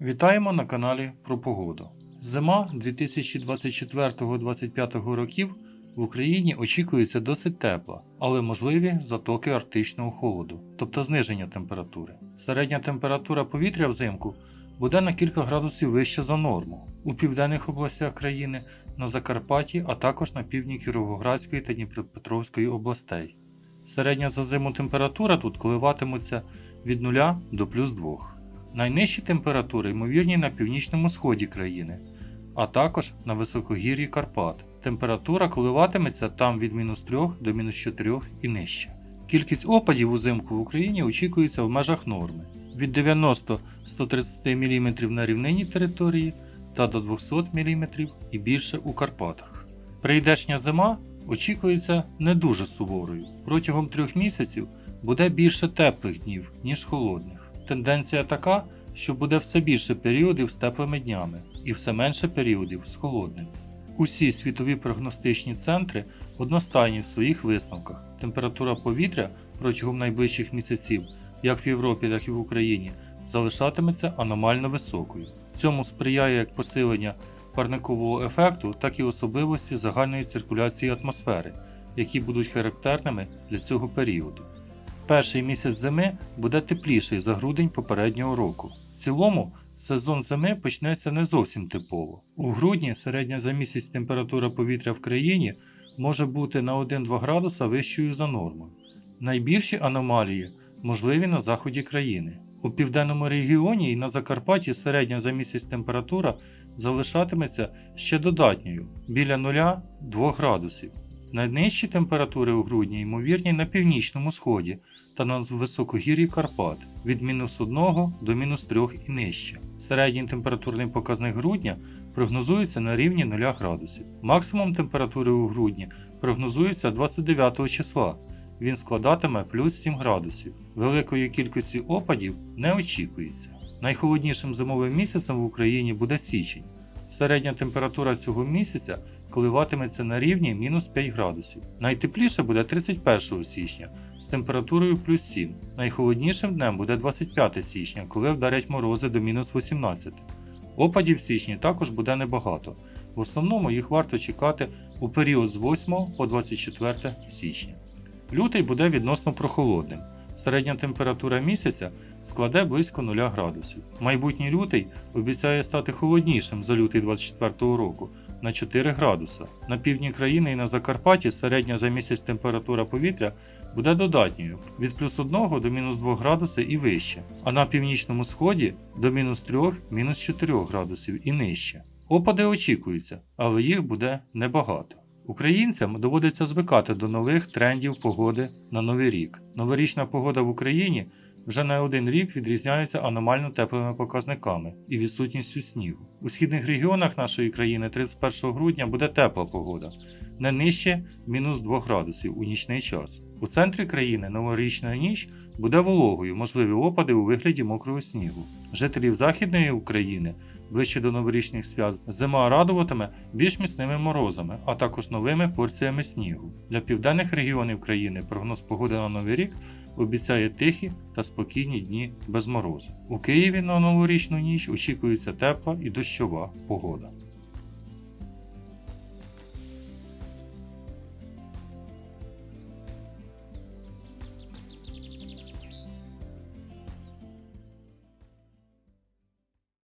Вітаємо на каналі про погоду. Зима 2024-2025 років в Україні очікується досить тепла, але можливі затоки арктичного холоду, тобто зниження температури. Середня температура повітря взимку буде на кілька градусів вище за норму у південних областях країни, на Закарпатті, а також на півдні Кіровоградської та Дніпропетровської областей. Середня за зиму температура тут коливатиметься від 0 до плюс 2. Найнижчі температури ймовірні на північному сході країни, а також на високогір'ї Карпат. Температура коливатиметься там від мінус 3 до мінус 4 і нижче. Кількість опадів узимку в Україні очікується в межах норми від 90-130 мм на рівнині території та до 200 мм і більше у Карпатах. Прийдешня зима очікується не дуже суворою. Протягом трьох місяців буде більше теплих днів, ніж холодних. Тенденція така, що буде все більше періодів з теплими днями і все менше періодів з холодними. Усі світові прогностичні центри одностайні в своїх висновках. Температура повітря протягом найближчих місяців, як в Європі, так і в Україні, залишатиметься аномально високою. Цьому сприяє як посилення парникового ефекту, так і особливості загальної циркуляції атмосфери, які будуть характерними для цього періоду. Перший місяць зими буде тепліший за грудень попереднього року. В цілому сезон зими почнеться не зовсім типово. У грудні середня за місяць температура повітря в країні може бути на 1-2 градуса вищою за нормою. Найбільші аномалії можливі на заході країни. У південному регіоні і на Закарпатті середня за місяць температура залишатиметься ще додатньою біля 0-2 градусів. Найнижчі температури у грудні ймовірні на північному сході та на високогір'ї Карпат від мінус 1 до мінус 3 і нижче. Середній температурний показник грудня прогнозується на рівні 0 градусів. Максимум температури у грудні прогнозується 29 числа. Він складатиме плюс 7 градусів. Великої кількості опадів не очікується. Найхолоднішим зимовим місяцем в Україні буде січень. Середня температура цього місяця коливатиметься на рівні мінус 5 градусів. Найтепліше буде 31 січня з температурою плюс 7. Найхолоднішим днем буде 25 січня, коли вдарять морози до мінус 18. Опадів в січні також буде небагато. В основному їх варто чекати у період з 8 по 24 січня. Лютий буде відносно прохолодним. Середня температура місяця складе близько 0 градусів. Майбутній лютий обіцяє стати холоднішим за лютий 24 року на 4 градуса. На півдні країни і на Закарпатті середня за місяць температура повітря буде додатньою від плюс 1 до мінус 2 градуси і вище, а на північному сході до мінус 3 мінус 4 градусів і нижче. Опади очікуються, але їх буде небагато. Українцям доводиться звикати до нових трендів погоди на новий рік. Новорічна погода в Україні вже не один рік відрізняється аномально теплими показниками і відсутністю снігу. У східних регіонах нашої країни 31 грудня буде тепла погода, не нижче мінус 2 градусів у нічний час. У центрі країни новорічна ніч буде вологою, можливі опади у вигляді мокрого снігу. Жителів Західної України ближче до новорічних свят зима радуватиме більш міцними морозами, а також новими порціями снігу. Для південних регіонів країни прогноз погоди на новий рік обіцяє тихі та спокійні дні без морозу. У Києві на новорічну ніч очікується тепла і дощова погода.